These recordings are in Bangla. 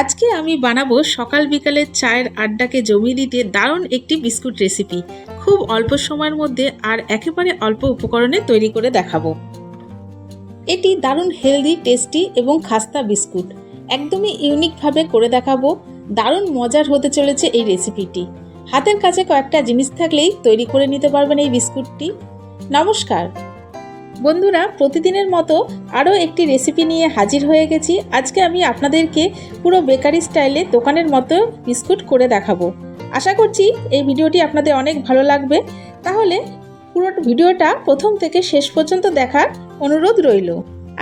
আজকে আমি বানাবো সকাল বিকালের চায়ের আড্ডাকে জমিয়ে দিতে দারুণ একটি বিস্কুট রেসিপি খুব অল্প সময়ের মধ্যে আর একেবারে অল্প উপকরণে তৈরি করে দেখাবো। এটি দারুণ হেলদি টেস্টি এবং খাস্তা বিস্কুট। একদমই ইউনিকভাবে করে দেখাবো। দারুণ মজার হতে চলেছে এই রেসিপিটি হাতের কাছে কয়েকটা জিনিস থাকলেই তৈরি করে নিতে পারবেন এই বিস্কুটটি। নমস্কার। বন্ধুরা, প্রতিদিনের মতো আরও একটি রেসিপি নিয়ে হাজির হয়ে গেছি। আজকে আমি আপনাদেরকে পুরো বেকারি স্টাইলে দোকানের মতো বিস্কুট করে দেখাবো। আশা করছি এই ভিডিওটি আপনাদের অনেক ভালো লাগবে। তাহলে পুরো ভিডিওটা প্রথম থেকে শেষ পর্যন্ত দেখার অনুরোধ রইল।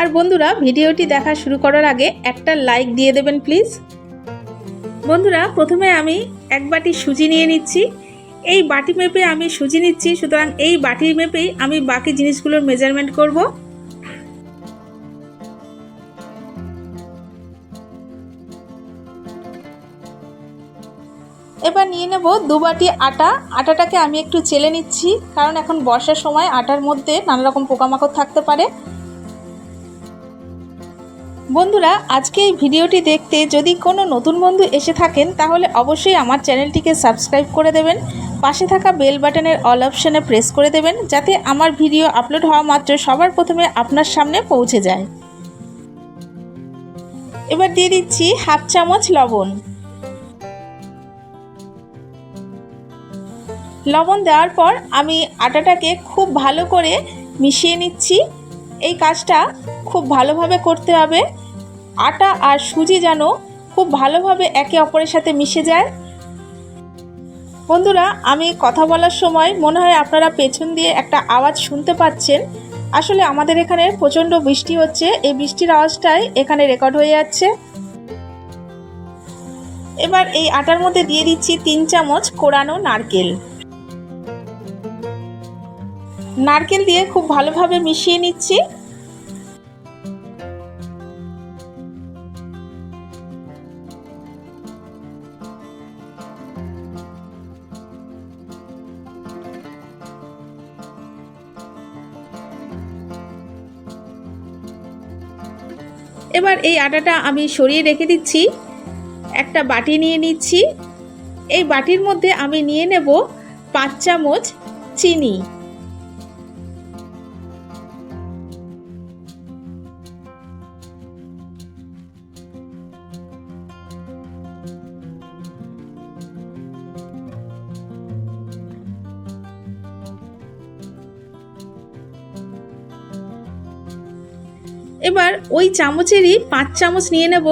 আর বন্ধুরা, ভিডিওটি দেখা শুরু করার আগে একটা লাইক দিয়ে দেবেন প্লিজ বন্ধুরা, প্রথমে আমি এক বাটি সুজি নিয়ে নিচ্ছি। এই বাটি মেপে আমি সুজি নিচ্ছি, সুতরাং এই বাটি মেপেই আমি বাকি জিনিসগুলোর মেজারমেন্ট করব। এবার নিয়ে নেব দু বাটি আটা। আটাটাকে আমি একটু চেলে নিচ্ছি, কারণ এখন বর্ষার সময় আটার মধ্যে নানা রকম পোকামাকড় থাকতে পারে। বন্ধুরা, আজকে এই ভিডিওটি দেখতে যদি কোনো নতুন বন্ধু এসে থাকেন, তাহলে অবশ্যই আমার চ্যানেলটিকে সাবস্ক্রাইব করে দেবেন। পাশে থাকা বেল বাটনের অল অপশানে প্রেস করে দেবেন যাতে আমার ভিডিও আপলোড হওয়া মাত্র সবার প্রথমে আপনার সামনে পৌঁছে যায়। এবার দিয়ে দিচ্ছি হাফ চামচ লবণ। লবণ দেওয়ার পর আমি আটাটাকে খুব ভালো করে মিশিয়ে নিচ্ছি। এই কাজটা খুব ভালোভাবে করতে হবে। আটা আর সুজি যেন খুব ভালোভাবে একে অপরের সাথে মিশে যায়। বন্ধুরা, আমি কথা বলার সময় মনে হয় আপনারা পেছন দিয়ে একটা আওয়াজ শুনতে পাচ্ছেন। আসলে আমাদের এখানে প্রচণ্ড বৃষ্টি হচ্ছে। এই বৃষ্টির আওয়াজটাই এখানে রেকর্ড হয়ে যাচ্ছে। এবার এই আটার মধ্যে দিয়ে দিচ্ছি তিন চামচ কোরানো নারকেল। নারকেল দিয়ে খুব ভালোভাবে মিশিয়ে নিচ্ছি। এবার এই আটাটা আমি সরিয়ে রেখে দিচ্ছি। একটা বাটি নিয়ে নিচ্ছি। এই বাটির মধ্যে আমি নিয়ে নেব পাঁচ চামচ চিনি। এবার ওই চামচেরই পাঁচ চামচ নিয়ে নেব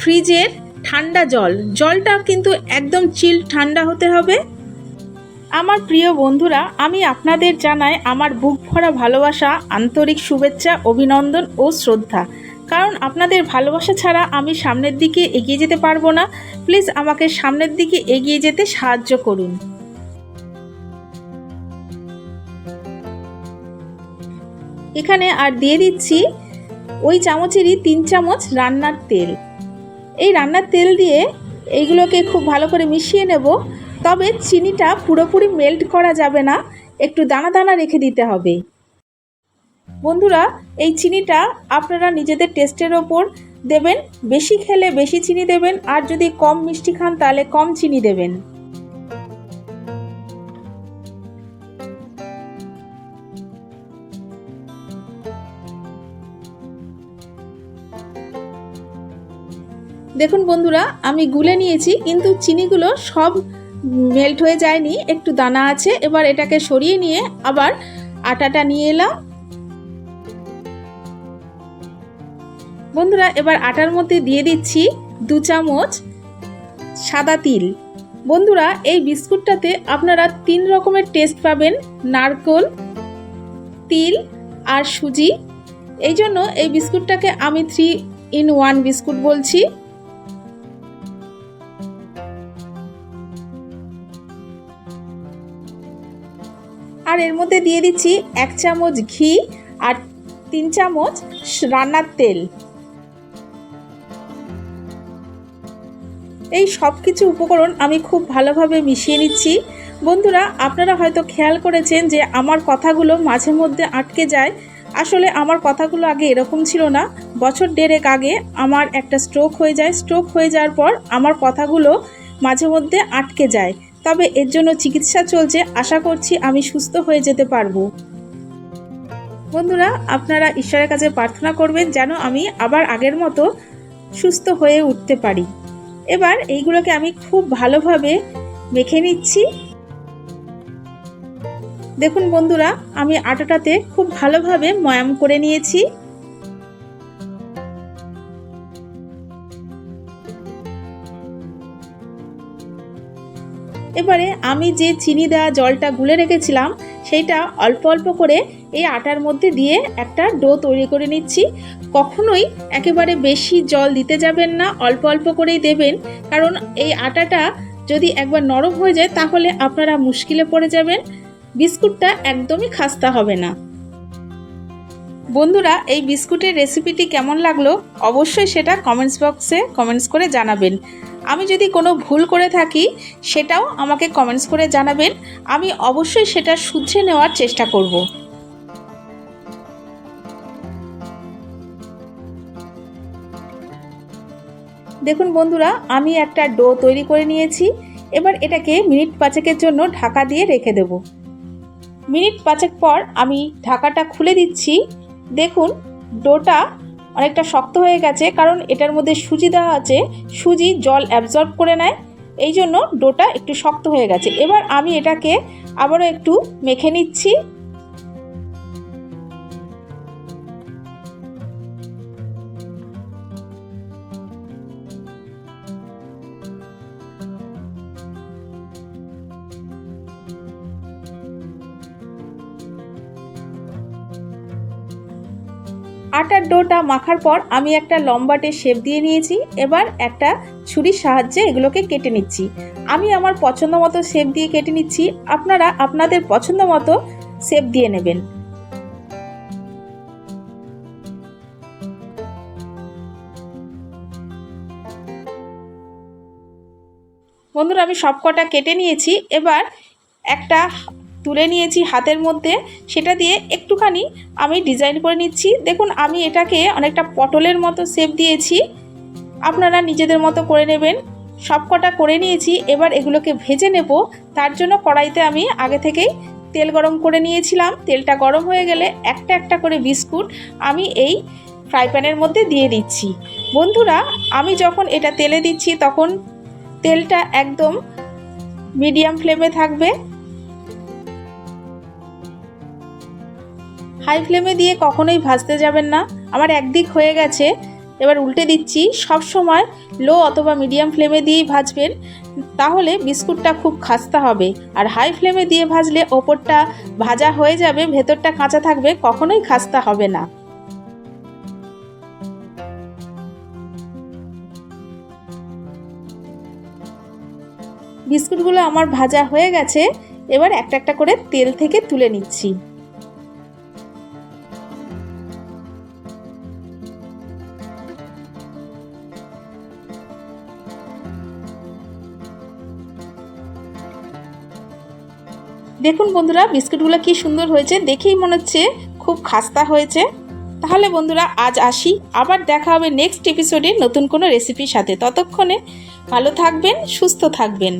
ফ্রিজের ঠান্ডা জল। জলটা কিন্তু একদম চিল ঠান্ডা হতে হবে। আমার প্রিয় বন্ধুরা, আমি আপনাদের জানাই আমার বুক ভরা ভালোবাসা, আন্তরিক শুভেচ্ছা, অভিনন্দন ও শ্রদ্ধা। কারণ আপনাদের ভালোবাসা ছাড়া আমি সামনের দিকে এগিয়ে যেতে পারব না। প্লিজ আমাকে সামনের দিকে এগিয়ে যেতে সাহায্য করুন। এখানে আর দিয়ে দিচ্ছি ওই চামচেরই তিন চামচ রান্নার তেল। এই রান্নার তেল দিয়ে এইগুলোকে খুব ভালো করে মিশিয়ে নেব। তবে চিনিটা পুরোপুরি মেল্ট করা যাবে না। একটু দানা দানা রেখে দিতে হবে। বন্ধুরা, এই চিনিটা আপনারা নিজেদের টেস্টের ওপর দেবেন। বেশি খেলে বেশি চিনি দেবেন। আর যদি কম মিষ্টি খান, তাহলে কম চিনি দেবেন। দেখুন বন্ধুরা, আমি গুলে নিয়েছি, কিন্তু চিনিগুলো সব মেল্ট হয়ে যায়নি, একটু দানা আছে, এবার এটাকে সরিয়ে নিয়ে আবার আটাটা নিয়ে এলাম। বন্ধুরা, এবার আটার মধ্যে দিয়ে দিচ্ছি দু চামচ সাদা তিল। বন্ধুরা, এই বিস্কুটটাতে আপনারা তিন রকমের টেস্ট পাবেন, নারকোল, তিল আর সুজি। এই জন্য এই বিস্কুটটাকে আমি থ্রি ইন ওয়ান বিস্কুট বলছি। আর এর মধ্যে দিয়ে দিচ্ছি এক চামচ ঘি আর তিন চামচ রান্নার তেল। এই সব কিছু উপকরণ আমি খুব ভালোভাবে মিশিয়ে নিচ্ছি। বন্ধুরা, আপনারা হয়তো খেয়াল করেছেন যে আমার কথাগুলো মাঝে মধ্যে আটকে যায়। আসলে আমার কথাগুলো আগে এরকম ছিল না। বছর দেড়েক আগে আমার একটা স্ট্রোক হয়ে যায়। স্ট্রোক হয়ে যাওয়ার পর আমার কথাগুলো মাঝে মধ্যে আটকে যায়। তবে এর জন্য চিকিৎসা চলছে, আশা করছি আমি সুস্থ হয়ে যেতে পারব। বন্ধুরা, আপনারা ঈশ্বরের কাছে প্রার্থনা করবেন যেন আমি আবার আগের মতো সুস্থ হয়ে উঠতে পারি। এবার এইগুলোকে আমি খুব ভালোভাবে মেখে নিচ্ছি। দেখুন বন্ধুরা, আমি আটাটাতে খুব ভালোভাবে ময়াম করে নিয়েছি। এবারে আমি যে চিনি দেওয়া জলটা গুলে রেখেছিলাম, সেইটা অল্প অল্প করে এই আটার মধ্যে দিয়ে একটা ডো তৈরি করে নিচ্ছি। কখনোই একেবারে বেশি জল দিতে যাবেন না, অল্প অল্প করেই দেবেন। কারণ এই আটাটা যদি একবার নরম হয়ে যায়, তাহলে আপনারা মুশকিলে পড়ে যাবেন। বিস্কুটটা একদমই খাস্তা হবে না। বন্ধুরা, এই বিস্কুটের রেসিপিটি কেমন লাগল? অবশ্যই সেটা কমেন্টস বক্সে কমেন্টস করে জানাবেন। আমি যদি কোনো ভুল করে থাকি, সেটাও আমাকে কমেন্টস করে জানাবেন। আমি অবশ্যই সেটা শুধরে নেওয়ার চেষ্টা করব। দেখুন বন্ধুরা, আমি একটা ডো তৈরি করে নিয়েছি। এবার এটাকে মিনিট পাঁচেকের জন্য ঢাকা দিয়ে রেখে দেব। মিনিট পাঁচেক পর আমি ঢাকাটা খুলে দিচ্ছি। দেখুন, ডোটা অনেকটা শক্ত হয়ে গেছে, কারণ এটার মধ্যে সুজি দেওয়া আছে। সুজি জল অ্যাবজর্ব করে নেয়। এই জন্য ডোটা একটু শক্ত হয়ে গেছে। এবার আমি এটাকে আবারও একটু মেখে নিচ্ছি। আটার ডোটা মাখার পর আমি একটা লম্বাটে শেপ দিয়ে নিয়েছি। এবার একটা ছুরির সাহায্যে এগুলোকে কেটে নিচ্ছি। আমি আমার পছন্দ মতো শেপ দিয়ে কেটে নিচ্ছি। আপনারা আপনাদের পছন্দ মতো শেপ দিয়ে নেবেন। বন্ধুরা, আমি সব কটা কেটে নিয়েছি। এবার একটা তুলে নিয়েছি হাতের মধ্যে, সেটা দিয়ে একটুখানি আমি ডিজাইন করে নিচ্ছি। দেখুন, আমি এটাকে অনেকটা পটলের মতো শেপ দিয়েছি। আপনারা নিজেদের মতো করে নেবেন। সব কটা করে নিয়েছি, এবার এগুলোকে ভেজে নেব। তার জন্য কড়াইতে আমি আগে থেকেই তেল গরম করে নিয়েছিলাম। তেলটা গরম হয়ে গেলে একটা একটা করে বিস্কুট আমি এই ফ্রাই প্যানের মধ্যে দিয়ে দিচ্ছি। বন্ধুরা, আমি যখন এটা তেলে দিচ্ছি, তখন তেলটা একদম মিডিয়াম ফ্লেমে থাকবে। হাই ফ্লেমে দিয়ে কখনোই ভাজতে যাবেন না। আমার একদিক হয়ে গেছে। এবার উল্টে দিচ্ছি। সব সময় লো অথবা মিডিয়াম ফ্লেমে দিয়েই ভাজবেন। তাহলে বিস্কুটটা খুব খাস্তা হবে। আর হাই ফ্লেমে দিয়ে ভাজলে ওপরটা ভাজা হয়ে যাবে, ভেতরটা কাঁচা থাকবে, কখনোই খাস্তা হবে না। বিস্কুটগুলো আমার ভাজা হয়ে গেছে। এবার একটা একটা করে তেল থেকে তুলে নিচ্ছি। দেখুন বন্ধুরা, বিস্কুটগুলো কি সুন্দর হয়েছে, দেখেই মনে হচ্ছে খুব খাস্তা হয়েছে। তাহলে বন্ধুরা, আজ আসি, আবার দেখা হবে নেক্সট এপিসোডে নতুন কোনো রেসিপির সাথে। ততক্ষণে ভালো থাকবেন, সুস্থ থাকবেন।